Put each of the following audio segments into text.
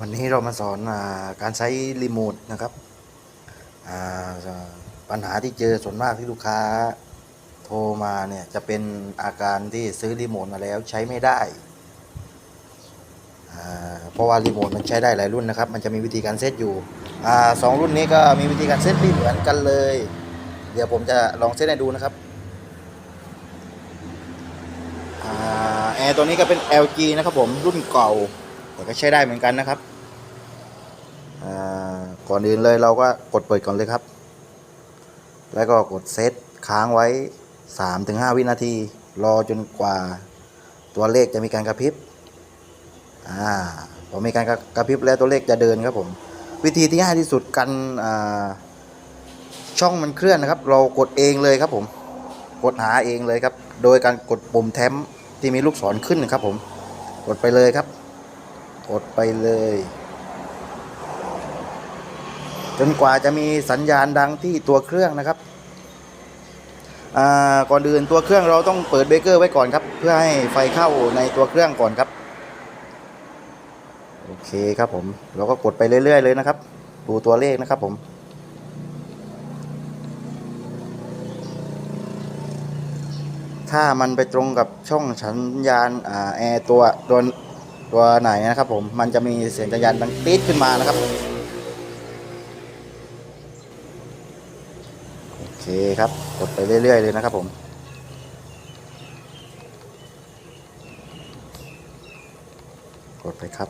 วันนี้เรามาสอนอาการใช้รีโมทนะครับปัญหาที่เจอส่วนมากที่ลูกค้าโทรมาเนี่ยจะเป็นอาการที่ซื้อรีโมทมาแล้วใช้ไม่ได้เพราะว่ารีโมทมันใช้ได้หลายรุ่นนะครับ มันจะมีวิธีการเซตอยู่อสองรุ่นนี้ก็มีวิธีการเซตที่เหมือนกันเลย เดี๋ยวผมจะลองเซตให้ดูนะครับอแอร์ตัวนี้ก็เป็น LG นะครับผมรุ่นเก่า แต่ก็ใช้ได้เหมือนกันนะครับก่อนอื่นเลยเราก็กดเปิดก่อนเลยครับ แล้วก็กดเซตค้างไว้ 3-5 วินาที รอจนกว่าตัวเลขจะมีการกระพริบ อ่า พอมีการกระพริบแล้วตัวเลขจะเดินครับผม วิธีที่ง่ายที่สุดกันช่องมันเคลื่อนนะครับ เรากดเองเลยครับผม กดหาเองเลยครับ โดยการกดปุ่มแท็มที่มีลูกศรขึ้นนะครับผม กดไปเลยครับ กดไปเลย จนกว่าจะมีสัญญาณดังที่ตัวเครื่องนะครับก่อนอื่นตัวเครื่องเราต้องเปิดเบรกเกอร์ไว้ก่อนครับ เพื่อให้ไฟเข้าในตัวเครื่องก่อนครับ โอเคครับผม เราก็กดไปเรื่อย ๆ เลยนะครับ ดูตัวเลขนะครับผมถ้ามันไปตรงกับช่องสัญญาณอาแอร์ตัวตัว ตัวไหนนะครับผมมันจะมีเสียงสัญญาณดังตีดขึ้นมานะครับโอเคครับกดไปเรื่อย ๆ เลยนะครับผมกดไปครับ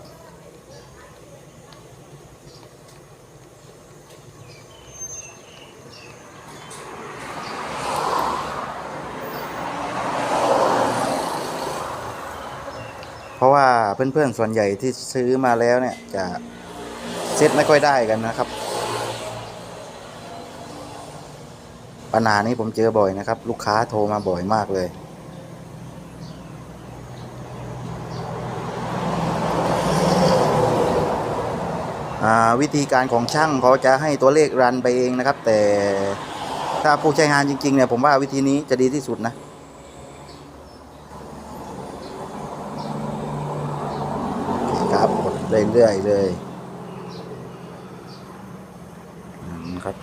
เพราะว่า เพื่อนๆส่วนใหญ่ที่ซื้อมาแล้วเนี่ยจะเซ็ตไม่ค่อยได้กันนะครับ ปัญหานี้ผมเจอบ่อยนะครับ ลูกค้าโทรมาบ่อยมากเลยวิธีการของช่างเขาจะให้ตัวเลขรันไปเองนะครับ แต่ถ้าผู้ใช้งานจริงๆเนี่ยผมว่าวิธีนี้จะดีที่สุดนะ ครับกด เรื่อยๆเลยครับ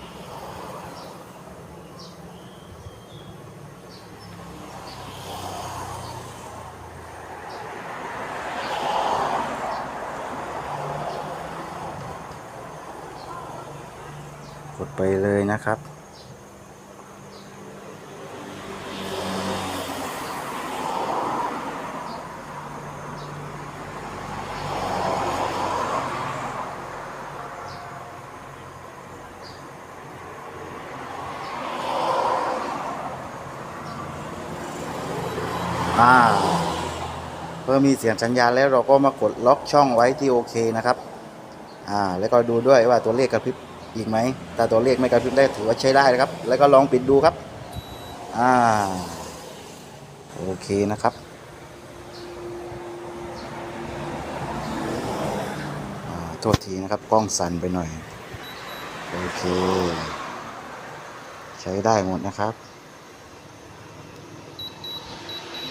กดไปเลยนะครับ อ่าเพื่อมีเสียงสัญญาณแล้วเราก็มากดล็อกช่องไว้ที่โอเคนะครับอ่าแล้วก็ดูด้วยว่าตัวเลขกระพริบอีกไหมถ้าตัวเลขไม่กระพริบได้ถือว่าใช้ได้นะครับ แล้วก็ลองปิดดูครับอ่าโอเคนะครับอ่าโทษทีนะครับกล้องสั่นไปหน่อย โอเค ใช้ได้หมดนะครับ อ่า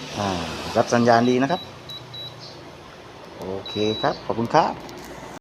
รับสัญญาณดีนะครับ โอเคครับ ขอบคุณครับ